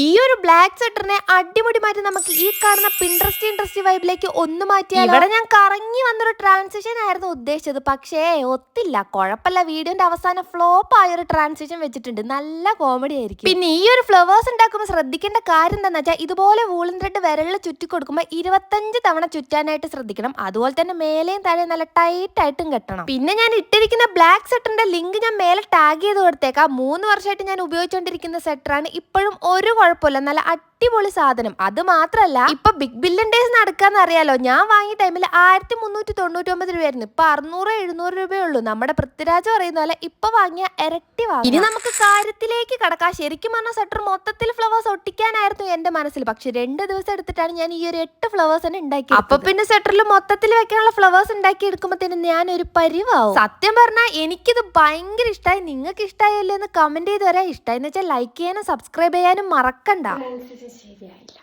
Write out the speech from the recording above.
ഈ ഒരു ബ്ലാക്ക് സെറ്ററിനെ അടിമുടി മാറ്റി നമുക്ക് ഈ കാണുന്ന പിൻട്രസ്റ്റ് ഇൻട്രസ്റ്റ് വൈബിലേക്ക് ഒന്ന് മാറ്റിയാൽ ഇവിടെ ഞാൻ കറങ്ങി വന്നൊരു ട്രാൻസിഷൻ ആയിരുന്നു ഉദ്ദേശിച്ചത്. പക്ഷേ ഒത്തില്ല. കുഴപ്പമില്ല വീഡിയോന്റെ അവസാനം ഫ്ലോപ്പ് ആയ ഒരു ട്രാൻസിഷൻ വെച്ചിട്ടുണ്ട്. നല്ല കോമഡി ആയിരിക്കും. പിന്നെ ഈ ഒരു ഫ്ലവേഴ്സ് ഉണ്ടാക്കുമ്പോൾ ശ്രദ്ധിക്കേണ്ട കാര്യം എന്താണെന്ന് വെച്ചാൽ ഇതുപോലെ വൂളിൻ ത്രെഡ് വിരലിൽ ചുറ്റി കൊടുക്കുമ്പോൾ ഇരുപത്തഞ്ച് തവണ ചുറ്റാനായിട്ട് ശ്രദ്ധിക്കണം. അതുപോലെ തന്നെ മേലെയും താഴെയും നല്ല ടൈറ്റ് ആയിട്ടും കെട്ടണം. പിന്നെ ഞാൻ ഇട്ടിരിക്കുന്ന ബ്ലാക്ക് സെറ്ററിന്റെ ലിങ്ക് ഞാൻ മേലെ ടാഗ് ചെയ്ത് കൊടുത്തേക്കാം. മൂന്ന് വർഷമായിട്ട് ഞാൻ ഉപയോഗിച്ചുകൊണ്ടിരിക്കുന്ന സെറ്ററാണ് ഇപ്പോഴും ഒരു കുഴപ്പമില്ല. നല്ല അടിപൊളി സാധനം. അത് മാത്രല്ല ഇപ്പൊ ബിഗ് ബില്യൺ ഡേയ്സ് നടക്കാന്ന് അറിയാലോ? ഞാൻ വാങ്ങിയ ടൈമിൽ ആയിരത്തി മുന്നൂറ്റി തൊണ്ണൂറ്റി ഒമ്പത് രൂപയായിരുന്നു. ഇപ്പൊ അറുന്നൂറ് എഴുന്നൂറ് രൂപയേ ഉള്ളൂ. നമ്മുടെ പൃഥ്വിരാജ് പറയുന്ന പോലെ ഇപ്പൊ വാങ്ങിയ ഇരട്ടി വാങ്ങി ഇനി നമുക്ക് കാര്യത്തിലേക്ക് കടക്കാം. ശരിക്കും പറഞ്ഞ സെറ്റർ മൊത്തത്തിൽ ഫ്ലവേഴ്സ് ഒട്ടിക്കാനായിരുന്നു എന്റെ മനസ്സിൽ. പക്ഷെ രണ്ട് ദിവസം എടുത്തിട്ടാണ് ഞാൻ ഈ ഒരു എട്ട് ഫ്ലവേഴ്സ് തന്നെ ഉണ്ടാക്കി അപ്പൊ പിന്നെ സെറ്ററിൽ മൊത്തത്തിൽ വെക്കാനുള്ള ഫ്ലവേഴ്സ് ഉണ്ടാക്കി എടുക്കുമ്പോഴത്തേനും ഞാൻ ഒരു പരിവാവും. സത്യം പറഞ്ഞാൽ എനിക്കിത് ഭയങ്കര ഇഷ്ടമായി നിങ്ങൾക്ക് ഇഷ്ടമായല്ലോ എന്ന് കമന്റ് ചെയ്ത് വരാൻ ഇഷ്ടമായി എന്ന് വെച്ചാൽ ലൈക്ക് ചെയ്യാനും സബ്സ്ക്രൈബ് ചെയ്യാനും മറക്കണ്ട. ശരിയായില്ല.